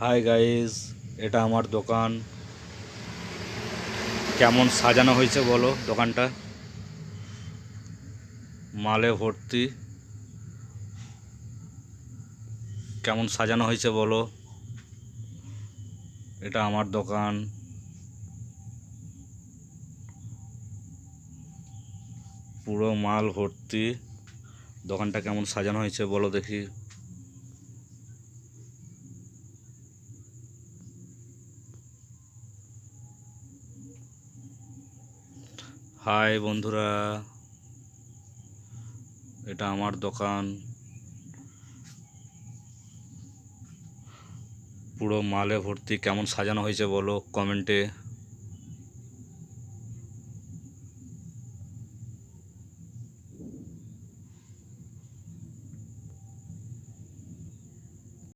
Hi guys এটা আমার দোকান। কেমন সাজানো হয়েছে বলো দোকানটা? মালে ভর্তি। কেমন সাজানো হয়েছে বলো? এটা আমার দোকান। পুরো মাল ভর্তি। দোকানটা কেমন সাজানো হয়েছে বলো দেখি। হাই বন্ধুরা এটা আমার দোকান। পুরো মালে ভর্তি কেমন সাজানো হয়েছে বলো কমেন্টে।